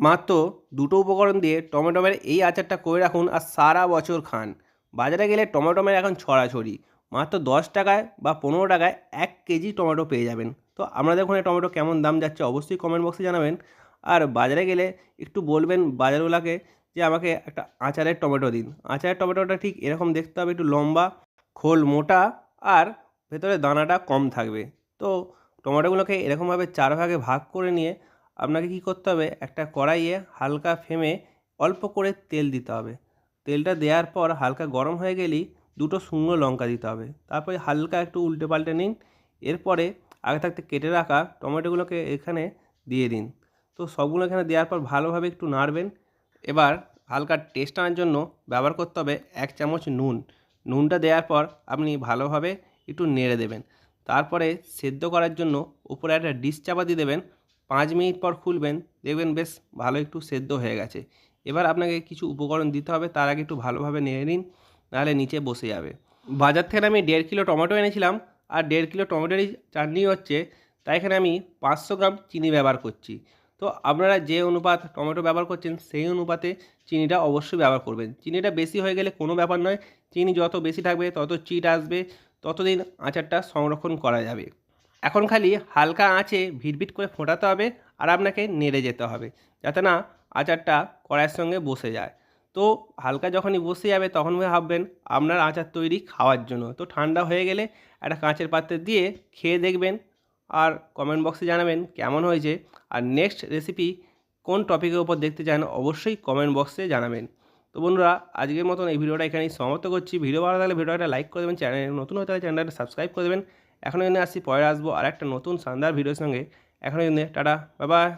মাত্র দুটো উপকরণ দিয়ে টমেটোমের এই আচারটা করে রাখুন আর সারা বছর খান। বাজারে গেলে টমেটোমের এখন ছড়াছড়ি। মাত্র দশ টাকায় বা পনেরো টাকায় এক কেজি টমেটো পেয়ে যাবেন। তো আপনাদের ওখানে টমেটো কেমন দাম যাচ্ছে, অবশ্যই কমেন্ট বক্সে জানাবেন। আর বাজারে গেলে একটু বলবেন বাজারওয়ালাকে যে আমাকে একটা আচারের টমেটো দিন। আচারের টমেটোটা ঠিক এরকম দেখতে হবে, একটু লম্বা, খোল মোটা আর ভেতরে দানাটা কম থাকবে। তো টমেটোগুলোকে এরকমভাবে চার ভাগে ভাগ করে নিয়ে আপনাকে কী করতে হবে? একটা কড়াইয়ে হালকা ফেমে অল্প করে তেল দিতে হবে। তেলটা দেওয়ার পর হালকা গরম হয়ে গেলেই দুটো শুকনো লঙ্কা দিতে হবে। তারপরে হালকা একটু উল্টে পাল্টে নিন। এরপরে আগে থাকতে কেটে রাখা টমেটোগুলোকে এখানে দিয়ে দিন। তো সবগুলো এখানে দেওয়ার পর ভালোভাবে একটু নাড়বেন। এবার হালকা টেস্ট আনার জন্য ব্যবহার করতে হবে এক চামচ নুন। নুনটা দেওয়ার পর আপনি ভালোভাবে একটু নেড়ে দেবেন। তারপরে সেদ্ধ করার জন্য উপরে একটা ডিশ চাপা দিয়ে দেবেন। পাঁচ মিনিট পর খুলবেন, দেখবেন বেশ ভালো একটু সেদ্ধ হয়ে গেছে। এবার আপনাকে কিছু উপকরণ দিতে হবে, তার আগে একটু ভালোভাবে নেড়ে নিন, নাহলে নিচে বসে যাবে। বাজার থেকে আমি দেড় কিলো টমেটো এনেছিলাম, আর দেড় কিলো টমেটোরই চাটনি হচ্ছে, তাই এখানে আমি পাঁচশো গ্রাম চিনি ব্যবহার করছি। তো আপনারা যে অনুপাত টমেটো ব্যবহার করছেন, সেই অনুপাতে চিনিটা অবশ্যই ব্যবহার করবেন। চিনিটা বেশি হয়ে গেলে কোনো ব্যাপার নয়, চিনি যত বেশি থাকবে, তত চিট আসবে, ততদিন আচারটা সংরক্ষণ করা যাবে। এখন খালি হালকা আঁচে ভিটভিট করে ফোটাতে হবে আর আপনাকে নেড়ে যেতে হবে যাতে না আচারটা কড়াইয়ের সঙ্গে বসে যায়। তো হালকা যখনই বসে যাবে তখন ভাববেন আপনার আচার তৈরি খাওয়ার জন্য। তো ঠান্ডা হয়ে গেলে একটা কাঁচের পাত্রে দিয়ে খেয়ে দেখবেন আর কমেন্ট বক্সে জানাবেন কেমন হয়েছে। আর নেক্সট রেসিপি কোন টপিকের উপর দেখতে চান অবশ্যই কমেন্ট বক্সে জানাবেন। তো বন্ধুরা, আজকের মতন এই ভিডিওটা এখানেই সমাপ্ত করছি। ভিডিও ভালো লাগলে ভিডিওটা লাইক করে দেবেন, চ্যানেল নতুন হয়ে হলে চ্যানেলটা সাবস্ক্রাইব করে দেবেন। এখনও জন্য আসছি, পরে আসব আর একটা নতুন শানদার ভিডিওর সঙ্গে। এখনও জন্য, টাটা বাই